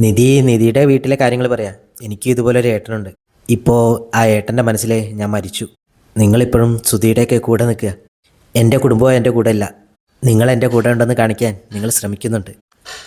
നിധി നിധിയുടെ വീട്ടിലെ കാര്യങ്ങൾ പറയാം. എനിക്ക് ഇതുപോലെ ഒരു ഏട്ടനുണ്ട്. ഇപ്പോൾ ആ ഏട്ടന്റെ മനസ്സിലെ ഞാൻ മരിച്ചു. നിങ്ങളിപ്പോഴും സുധിയുടെയൊക്കെ കൂടെ നിൽക്കുക. എന്റെ കുടുംബം എന്റെ കൂടെ ഇല്ല നിങ്ങൾ എന്റെ കൂടെ ഉണ്ടെന്ന് കാണിക്കാൻ നിങ്ങൾ ശ്രമിക്കുന്നുണ്ട്.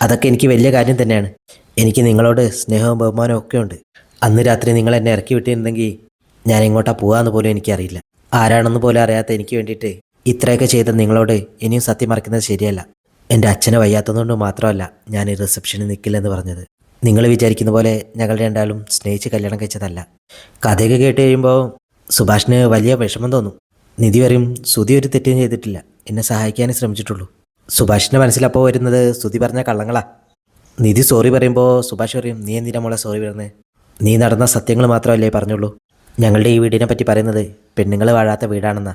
അതൊക്കെ എനിക്ക് വലിയ കാര്യം തന്നെയാണ്. എനിക്ക് നിങ്ങളോട് സ്നേഹവും ബഹുമാനവും ഒക്കെ ഉണ്ട്. അന്ന് രാത്രി നിങ്ങൾ എന്നെ ഇറക്കി വിട്ടിരുന്നെങ്കിൽ ഞാൻ എങ്ങോട്ടാ പോകാമെന്ന് പോലും എനിക്കറിയില്ല. ആരാണെന്ന് പോലും അറിയാത്ത എനിക്ക് വേണ്ടിയിട്ട് ഇത്രയൊക്കെ ചെയ്ത നിങ്ങളോട് ഇനിയും സത്യം മറക്കുന്നത് ശരിയല്ല. എന്റെ അച്ഛനെ വയ്യാത്തതുകൊണ്ട് മാത്രമല്ല ഞാൻ ഈ റിസപ്ഷനിൽ നിൽക്കില്ലെന്ന് പറഞ്ഞത്. നിങ്ങൾ വിചാരിക്കുന്ന പോലെ ഞങ്ങൾ രണ്ടാളും സ്നേഹിച്ച് കല്യാണം കഴിച്ചതല്ല. കഥയൊക്കെ കേട്ട് കഴിയുമ്പോൾ സുഭാഷിന് വലിയ വിഷമം തോന്നും. നിധി പറയും സുധി ഒരു തെറ്റും ചെയ്തിട്ടില്ല. എന്നെ സഹായിക്കാനേ ശ്രമിച്ചിട്ടുള്ളൂ. സുഭാഷിന്റെ മനസ്സിലപ്പോൾ വരുന്നത് സുധി പറഞ്ഞ കള്ളങ്ങളാ. നിധി സോറി പറയുമ്പോൾ സുഭാഷ് പറയും നീ എന്തിനാ മോളെ സോറി പറയുന്നത് നീ നടന്ന സത്യങ്ങൾ മാത്രമല്ലേ പറഞ്ഞുള്ളൂ. ഞങ്ങളുടെ ഈ വീടിനെ പറ്റി പറയുന്നത് പെണ്ണുങ്ങൾ വാഴാത്ത വീടാണെന്നാ.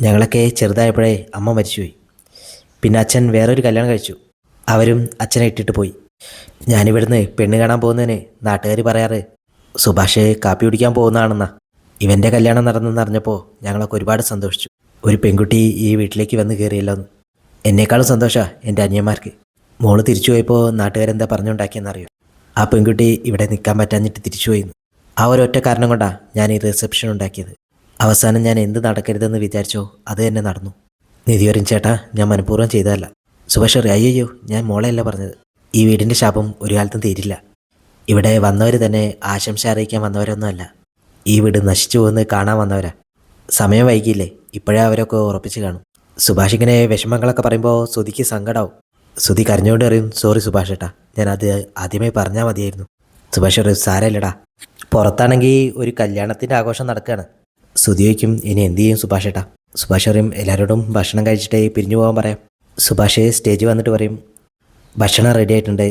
ഞങ്ങളൊക്കെ ചെറുതായപ്പോഴേ അമ്മ മരിച്ചുപോയി. പിന്നെ അച്ഛൻ വേറൊരു കല്യാണം കഴിച്ചു. അവരും അച്ഛനെ ഇട്ടിട്ട് പോയി. ഞാനിവിടുന്ന് പെണ്ണ് കാണാൻ പോകുന്നതിന് നാട്ടുകാർ പറയാറ് സുഭാഷ് കാപ്പി കുടിക്കാൻ പോകുന്നതാണെന്നാ. ഇവന്റെ കല്യാണം നടന്നെന്ന് അറിഞ്ഞപ്പോൾ ഞങ്ങളൊക്കെ ഒരുപാട് സന്തോഷിച്ചു. ഒരു പെൺകുട്ടി ഈ വീട്ടിലേക്ക് വന്ന് കയറിയല്ലോ എന്ന് എന്നേക്കാളും സന്തോഷമാണ് എന്റെ അനിയന്മാർക്ക്. മോൾ തിരിച്ചു പോയപ്പോൾ നാട്ടുകാരെന്താ പറഞ്ഞുണ്ടാക്കിയെന്നറിയോ? ആ പെൺകുട്ടി ഇവിടെ നിൽക്കാൻ പറ്റാഞ്ഞിട്ട് തിരിച്ചു പോയിന്ന്. ആ ഒരൊറ്റ കാരണം കൊണ്ടാണ് ഞാൻ ഈ റിസപ്ഷൻ ഉണ്ടാക്കിയത്. അവസാനം ഞാൻ എന്ത് നടക്കരുതെന്ന് വിചാരിച്ചോ അത് തന്നെ നടന്നു. നിധി ചേട്ടാ ഞാൻ മനഃപൂർവം ചെയ്തതല്ല. സുഭാഷ് അയ്യോ ഞാൻ മോളെയല്ല പറഞ്ഞത്. ഈ വീടിന്റെ ശാപം ഒരു കാലത്തും തീരില്ല. ഇവിടെ വന്നവർ തന്നെ ആശംസ അറിയിക്കാൻ വന്നവരൊന്നുമല്ല. ഈ വീട് നശിച്ചു പോകുന്നത് കാണാൻ വന്നവരാ. സമയം വൈകിയില്ലേ? ഇപ്പോഴേ അവരൊക്കെ ഉറപ്പിച്ച് കാണും. സുഭാഷ് ഇങ്ങനെ വിഷമങ്ങളൊക്കെ പറയുമ്പോൾ സുധിക്ക് സങ്കടമാവും സുധി കരഞ്ഞുകൊണ്ട് പറയും സോറി സുഭാഷ് ഏട്ടാ ഞാൻ അത് ആദ്യമേ പറഞ്ഞാൽ മതിയായിരുന്നു. സുഭാഷ് പറയും സാരമില്ലടാ. പുറത്താണെങ്കിൽ ഒരു കല്യാണത്തിന്റെ ആഘോഷം നടക്കുകയാണ് സുധി ചോദിക്കും ഇനി എന്ത് ചെയ്യും സുഭാഷ് ഏട്ടാ? സുഭാഷ് പറയും എല്ലാവരോടും ഭക്ഷണം കഴിച്ചിട്ടേ പിരിഞ്ഞു പോകാൻ പറയാം. സുഭാഷ് സ്റ്റേജ് വന്നിട്ട് പറയും ഭക്ഷണം റെഡി ആയിട്ടുണ്ട്.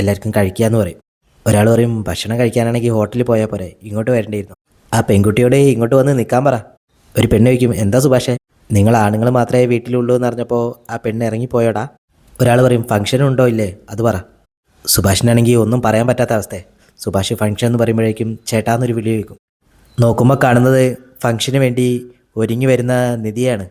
എല്ലാവർക്കും കഴിക്കുക എന്ന് പറയും. ഒരാൾ പറയും ഭക്ഷണം കഴിക്കാനാണെങ്കിൽ ഹോട്ടലിൽ പോയാൽ പോരെ. ഇങ്ങോട്ട് വരേണ്ടിയിരുന്നു. ആ പെൺകുട്ടിയോട് ഇങ്ങോട്ട് വന്ന് നിൽക്കാൻ പറ. ഒരു പെണ്ണ് ചോദിക്കും എന്താ സുഭാഷേ? നിങ്ങൾ ആണുങ്ങൾ മാത്രമേ വീട്ടിലുള്ളൂ എന്ന് അറിഞ്ഞപ്പോൾ ആ പെണ്ണ് ഇറങ്ങിപ്പോയോടാ ഒരാൾ പറയും ഫംഗ്ഷൻ ഉണ്ടോ ഇല്ലേ? അത് പറ. സുഭാഷിനാണെങ്കിൽ ഒന്നും പറയാൻ പറ്റാത്ത അവസ്ഥ. സുഭാഷ് ഫംഗ്ഷൻ എന്ന് പറയുമ്പോഴേക്കും ചേട്ടാന്നൊരു വിളി വയ്ക്കും നോക്കുമ്പോൾ കാണുന്നത് ഫംഗ്ഷന് വേണ്ടി ഒരുങ്ങി വരുന്ന നിധിയാണ്.